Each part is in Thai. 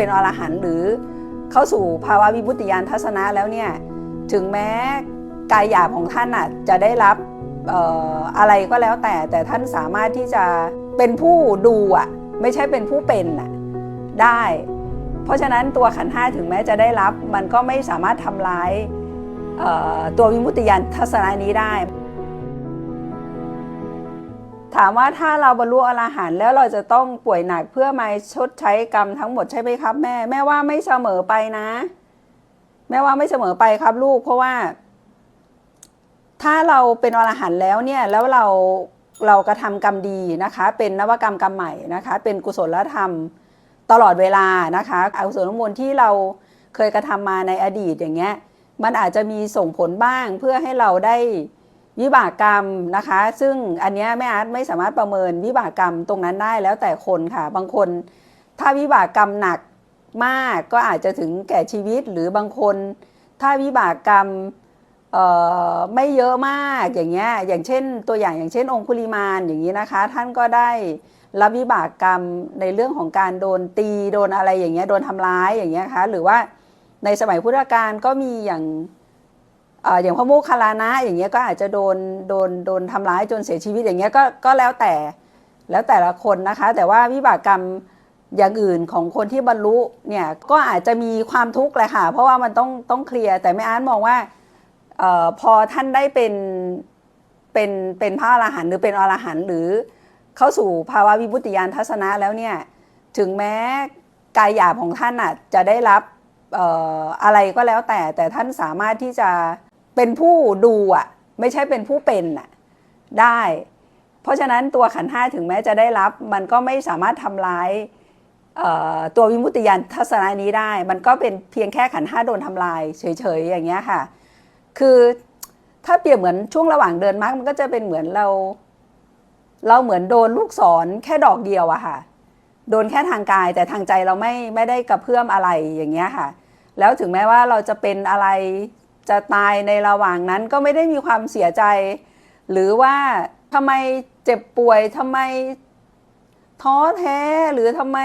เป็นอรหันต์หรือเข้าสู่ภาวะวิมุตติยานทัศนะแล้วเนี่ยถึงแม้กายหยาบของท่านอะจะได้รับอะไรก็แล้วแต่แต่ท่านสามารถที่จะเป็นผู้ดูอะไม่ใช่เป็นผู้เป็นอะได้ เพราะฉะนั้นตัวขันห้าถึงแม้จะได้รับ มันก็ไม่สามารถทำร้ายตัววิมุตติยานทัศนะนี้ได้ ถามว่าถ้าเราบรรลุอรหันต์แล้วเราจะต้องป่วยหนักเพื่อมาชดใช้กรรมทั้งหมดใช่ไหมครับ แม่ แม่ว่าไม่เสมอไปนะ แม่ว่าไม่เสมอไปครับลูก เพราะว่า ถ้าเราเป็นอรหันต์แล้วเนี่ยแล้วเราเรากระทำกรรมดีนะคะ เป็นนวกรรมกรรมใหม่นะคะ เป็นกุศลธรรมตลอดเวลานะคะอกุศลมูลที่เราเคยกระทำมาในอดีตอย่างเงี้ยมันอาจจะมีส่งผลบ้างเพื่อให้เราได้ วิบากกรรมนะคะ ซึ่งอันนี้แม่อาร์ตไม่สามารถประเมินวิบากกรรมตรงนั้นได้แล้วแต่คนค่ะ บางคนถ้าวิบากกรรมหนักมากก็อาจจะถึงแก่ชีวิตหรือบางคน ถ้าวิบากกรรมไม่เยอะมากอย่างเงี้ยอย่างเช่นตัวอย่างอย่างเช่น องคุลิมานอย่างนี้นะคะ ท่านก็ได้รับวิบากกรรมในเรื่องของการโดนตีโดนอะไรอย่างเงี้ยโดนทำร้ายอย่างเงี้ยค่ะหรือว่าในสมัยพุทธกาลก็มีอย่าง อย่างพระโมคคัลลานะอย่างเงี้ยก็อาจจะโดนโดนโดนทำร้ายจนเสียชีวิตอย่างเงี้ยก็ก็แล้วแต่แล้วแต่ละคนนะคะ แต่ว่าวิบากกรรมอย่างอื่นของคนที่บรรลุเนี่ยก็อาจจะมีความทุกข์แหละค่ะ เพราะว่ามันต้องต้องเคลียร์แต่แม่อาร์ตมองว่าออพอท่านได้เป็นเป็นเป็นพระอรหันต์หรือเป็นอรหันต์หรือเข้าสู่ภาวะวิมุติยานทัศนะแล้วเนี่ยถึงแม้กายหยาบของท่านอะจะได้รับอออะไรก็แล้วแต่แต่ท่านสามารถที่จะ เป็นผู้ดูอะ ไม่ใช่เป็นผู้เป็นอะได้ เพราะฉะนั้นตัวขันห้าถึงแม้จะได้รับ มันก็ไม่สามารถทำร้ายตัววิมุตติยานทัศนะนี้ได้ มันก็เป็นเพียงแค่ขันห้าโดนทำลายเฉยๆอย่างเงี้ยค่ะ คือถ้าเปรียบเหมือนช่วงระหว่างเดินมรรคมันก็จะเป็นเหมือนเรา เราเหมือนโดนลูกศรแค่ดอกเดียวอะค่ะ โดนแค่ทางกายแต่ทางใจเราไม่ไม่ได้กระเพื่อมอะไรอย่างเงี้ยค่ะ แล้วถึงแม้ว่าเราจะเป็นอะไร จะตายในระหว่างนั้นก็ไม่ได้มีความเสียใจ หรือว่าทำไมเจ็บป่วยทำไมท้อแท้หรือทำไม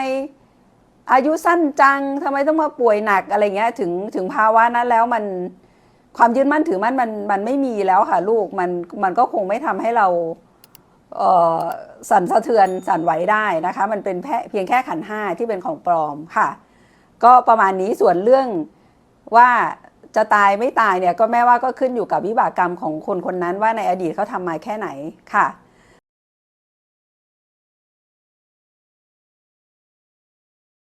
อายุสั้นจังทำไมต้องมาป่วยหนักอะไรเงี้ยถึงถึงภาวะนั้นแล้วมันความยึดมั่นถือมั่นมันมันไม่มีแล้วค่ะลูกมันมันก็คงไม่ทำให้เราเออสั่นสะเทือนสั่นไหวได้นะคะ มันเป็นเพียงแค่ขันห้าที่เป็นของปลอมค่ะ ก็ประมาณนี้ส่วนเรื่องว่า จะตายไม่ตายเนี่ยก็แม่ว่าก็ขึ้นอยู่กับวิบากกรรมของคนคนนั้นว่าในอดีตเขาทำมาแค่ไหนค่ะ